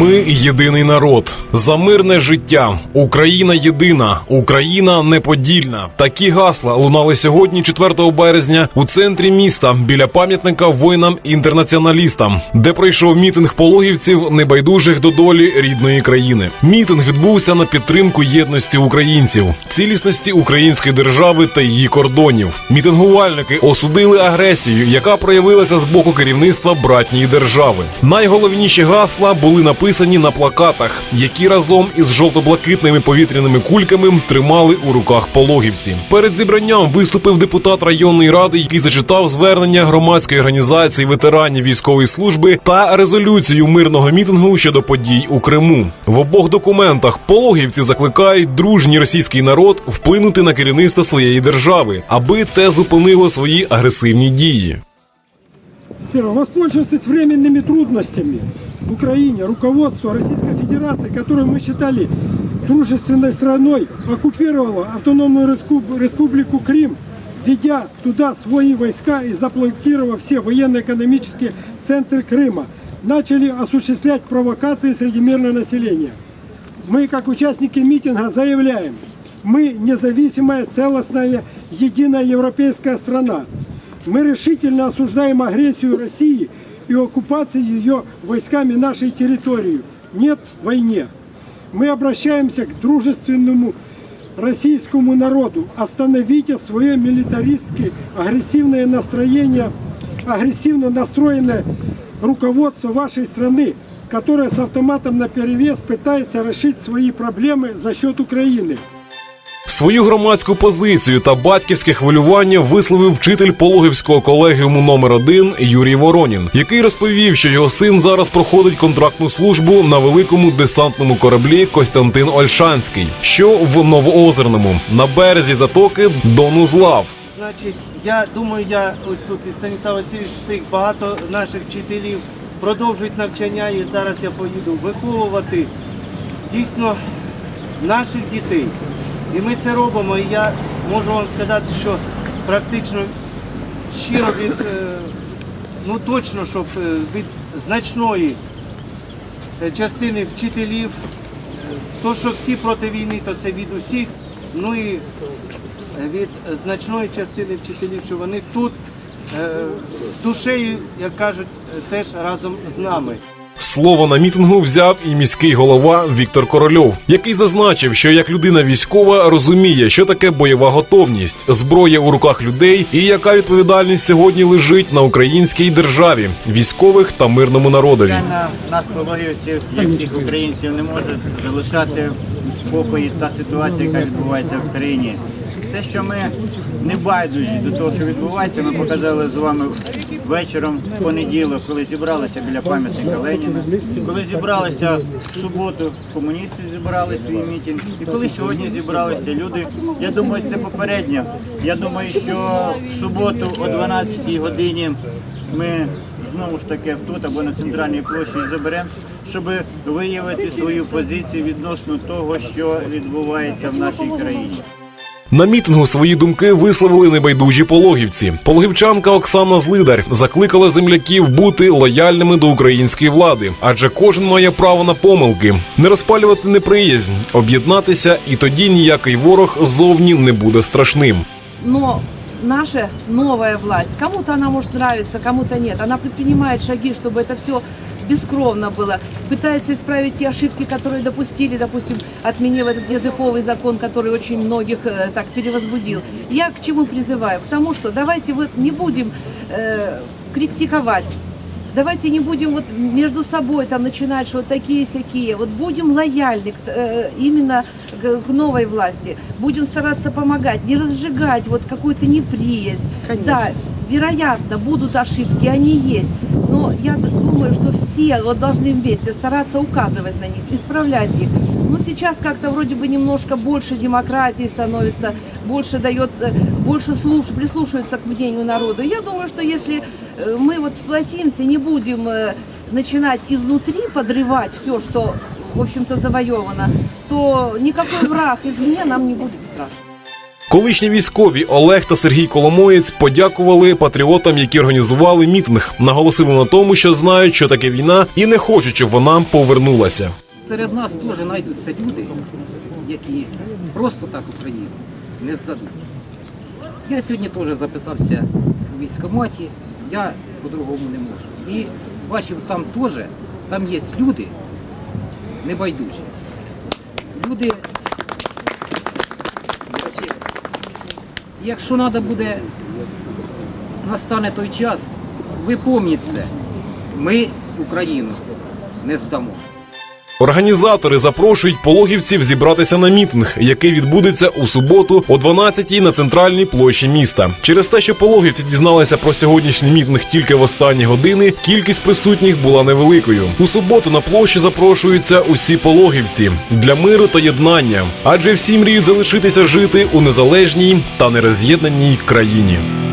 Ми єдиний народ за мирне життя. Україна єдина, Україна неподільна. Такі гасла лунали сьогодні, 4 березня, у центрі міста біля пам'ятника воїнам-інтернаціоналістам, де пройшов мітинг пологівців небайдужих до долі рідної країни. Мітинг відбувся на підтримку єдності українців, цілісності української держави та її кордонів. Мітингувальники осудили агресію, яка проявилася з боку керівництва братньої держави. Найголовніші гасла були написані на плакатах, які разом із жовто-блакитними повітряними кульками тримали у руках пологівці. Перед зібранням виступив депутат районної ради, який зачитав звернення громадської організації ветеранів військової служби та резолюцію мирного мітингу щодо подій у Криму. В обох документах пологівці закликають дружній російський народ вплинути на керівництво своєї держави, аби те зупинило свої агресивні дії. Воспользовавшись временными трудностями Украине, руководство Российской Федерации, которую мы считали дружественной страной, оккупировало автономную респуб- республику Крым, введя туда свои войска и заблокировав все военно-экономические центры Крыма, начали осуществлять провокации среди мирного населения. Мы, как участники митинга, заявляем, мы независимая, целостная, единая европейская страна. Мы решительно осуждаем агрессию России и оккупацию ее войсками нашей территории. Нет войне. Мы обращаемся к дружественному российскому народу. Остановите свое милитаристское агрессивное настроение, агрессивно настроенное руководство вашей страны, которое с автоматом наперевес пытается решить свои проблемы за счет Украины. Свою громадську позицію та батьківське хвилювання висловив вчитель пологівського колегіуму номер 1 Юрій Воронін, який розповів, що його син зараз проходить контрактну службу на великому десантному кораблі Костянтин Ольшанський, що в Новоозерному на березі затоки Донузлав. Значить, я думаю, я ось тут і Станіслав Васильович встиг багато наших вчителів продовжують навчання і зараз я поїду виховувати дійсно наших дітей. І ми це робимо. І я можу вам сказати, що практично щиро від е, ну точно, щоб е, від значної е, частини вчителів, то що всі проти війни, то це від усіх. Ну і від значної частини вчителів, що вони тут душею, як кажуть, теж разом з нами. Слово на мітингу взяв і міський голова Віктор Корольов, який зазначив, що як людина військова розуміє, що таке бойова готовність, зброя у руках людей, і яка відповідальність сьогодні лежить на українській державі, військових та мирному народові. Нас пологівців, як всіх українців, не може залишати в спокої та ситуація, яка відбувається в країні. Те, що ми не байдужі до того, що відбувається, ми показали з вами вечором в понеділок, коли зібралися біля пам'ятника Леніна, коли зібралися в суботу, комуністи зібрали свій мітинг, і коли сьогодні зібралися люди. Я думаю, це попередньо. Я думаю, що в суботу о 12-й годині ми знову ж таки тут або на центральній площі заберемося, щоб виявити свою позицію відносно того, що відбувається в нашій країні. На мітингу свої думки висловили небайдужі пологівці. Пологівчанка Оксана Злидар закликала земляків бути лояльними до української влади, адже кожен має право на помилки, не розпалювати неприязнь, об'єднатися, і тоді ніякий ворог ззовні не буде страшним. но наша новая власть, кому-то она может нравиться, кому-то нет, она предпринимает шаги, чтобы это все бескровно было, пытается исправить те ошибки, которые допустили, допустим, отменив этот языковый закон, который очень многих э, так перевозбудил. Я к чему призываю? К тому, что давайте вот не будем э, критиковать Давайте не будем вот между собой там начинать, что вот такие-сякие. Вот будем лояльны к, э, именно к, к новой власти. Будем стараться помогать, не разжигать вот какую-то неприязнь. Да, вероятно, будут ошибки, они есть. Но я думаю, что все вот должны вместе стараться указывать на них, исправлять их. Ну, сейчас как-то вроде бы немножко больше демократии становится, больше дает, э, больше слуш, прислушивается к мнению народа. Я думаю, что если э, мы вот сплотимся, не будем э, начинать изнутри подрывать все, что, в общем-то, завоевано, то никакой враг извне нам не будет страшен. Колишні військові Олег та Сергій Коломоєць подякували патріотам, які організували мітинг. Наголосили на тому, що знають, що таке війна, і не хочуть, щоб вона повернулася. Серед нас теж знайдуться люди, які просто так Україну не здадуть. Я сьогодні теж записався у військкоматі, я по-другому не можу. І бачив, там теж, там є люди небайдужі. Люди, якщо треба буде, настане той час, ви пам'ятаєте ми Україну не здамо. Організатори запрошують пологівців зібратися на мітинг, який відбудеться у суботу о 12-й на центральній площі міста. Через те, що пологівці дізналися про сьогоднішній мітинг тільки в останні години, кількість присутніх була невеликою. У суботу на площі запрошуються усі пологівці для миру та єднання, адже всі мріють залишитися жити у незалежній та нероз'єднаній країні.